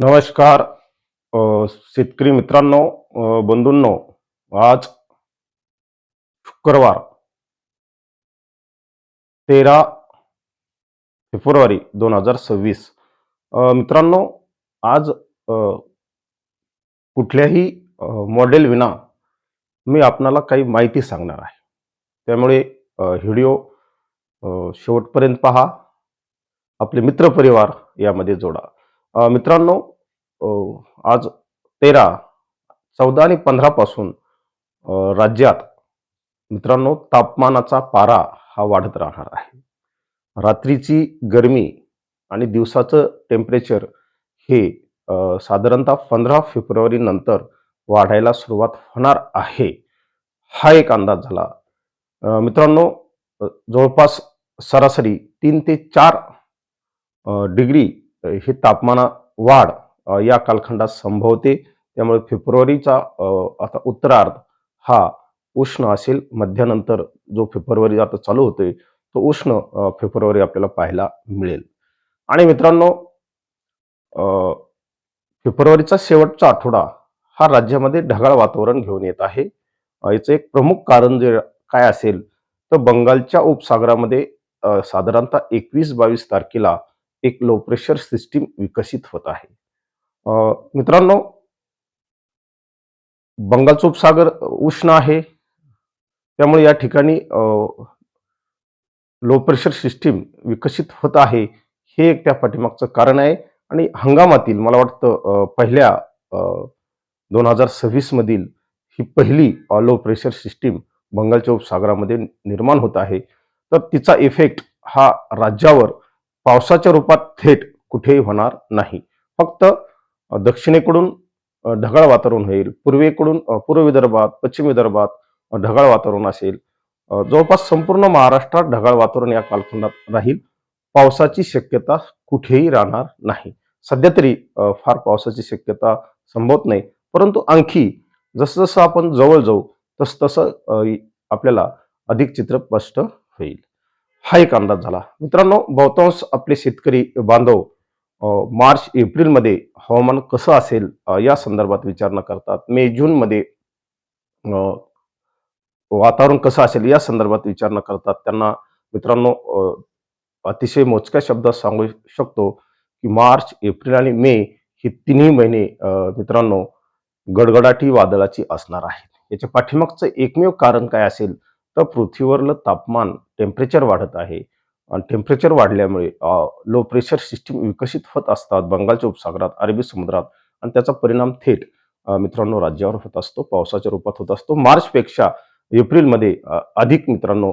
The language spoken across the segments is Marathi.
नमस्कार शेतकरी मित्रांनो बंधूंनो आज शुक्रवार तेरा फेब्रुवारी दोन हजार सव्वीस. मित्रांनो आज कुठल्याही मॉडेल विना मी आपणाला काही माहिती सांगणार आहे. त्यामुळे व्हिडिओ शेवटपर्यंत पहा. आपले मित्रपरिवार यामध्ये जोडा. मित्रांनो आज तेरा चौदा आणि पंधरापासून राज्यात मित्रांनो तापमानाचा पारा हा वाढत राहणार आहे. रात्रीची गरमी आणि दिवसाचं टेम्परेचर हे साधारणतः पंधरा फेब्रुवारी नंतर वाढायला सुरुवात होणार आहे. हा एक अंदाज झाला. मित्रांनो जवळपास सरासरी तीन ते चार डिग्री हे तापमाना वाढ या कालखंडात संभवते. त्यामुळे फेब्रुवारीचा आता उत्तरार्ध हा उष्ण असेल. मध्यानंतर जो फेब्रुवारी आता चालू होतोय तो उष्ण फेब्रुवारी आपल्याला पाहायला मिळेल. आणि मित्रांनो फेब्रुवारीचा शेवटचा आठवडा हा राज्यामध्ये ढगाळ वातावरण घेऊन येत आहे. याचं एक प्रमुख कारण जे काय असेल तर बंगालच्या उपसागरामध्ये साधारणतः एकवीस बावीस तारखेला एक लो प्रेशर सिस्टीम विकसित होत आहे. मित्रांनो बंगालचा उपसागर उष्ण आहे. त्यामुळे या ठिकाणी लो प्रेशर सिस्टीम विकसित होत आहे. हे एक त्या पाठीमागचं कारण आहे. आणि हंगामातील मला वाटतं पहिल्या दोन हजार सव्वीसमधील ही पहिली लो प्रेशर सिस्टीम बंगालच्या उपसागरामध्ये निर्माण होत आहे. तर तिचा इफेक्ट हा राज्यावर पावसाच्या रूपात थेट कुठेही होणार नाही. फक्त दक्षिणेकडून ढगाळ वातावरण होईल. पूर्वेकडून पूर्व विदर्भात पश्चिम विदर्भात ढगाळ वातावरण असेल. जवळपास संपूर्ण महाराष्ट्रात ढगाळ वातावरण या कालखंडात राहील. पावसाची शक्यता कुठेही राहणार नाही. सध्या तरी फार पावसाची शक्यता संभवत नाही. परंतु आणखी जसं जसं आपण जवळ जाऊ तस तसं आपल्याला अधिक चित्र स्पष्ट होईल. हा एक अंदाज झाला. मित्रांनो बहुतांश आपले शेतकरी बांधव मार्च एप्रिलमध्ये हवामान कसं असेल या संदर्भात विचारणा करतात. मे जूनमध्ये वातावरण कसं असेल या संदर्भात विचारणा करतात. त्यांना मित्रांनो अतिशय मोजक्या शब्दात सांगू शकतो की मार्च एप्रिल आणि मे हे तिन्ही महिने मित्रांनो गडगडाटी वादळाची असणार आहेत. याच्या पाठीमागचं एकमेव कारण काय असेल? तर पृथ्वीवरलं तापमान टेम्परेचर वाढत आहे. आणि टेम्परेचर वाढल्यामुळे लो प्रेशर सिस्टीम विकसित होत असतात बंगालच्या उपसागरात अरबी समुद्रात. आणि त्याचा परिणाम थेट मित्रांनो राज्यावर होत असतो पावसाच्या रूपात होत असतो. मार्चपेक्षा एप्रिलमध्ये अधिक मित्रांनो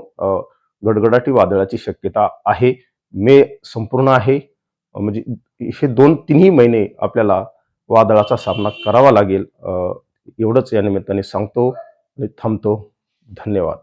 गडगडाटी वादळाची शक्यता आहे. मे संपूर्ण आहे. म्हणजे हे दोन तिन्ही महिने आपल्याला वादळाचा सामना करावा लागेल. एवढंच या निमित्ताने सांगतो आणि थांबतो. धन्यवाद.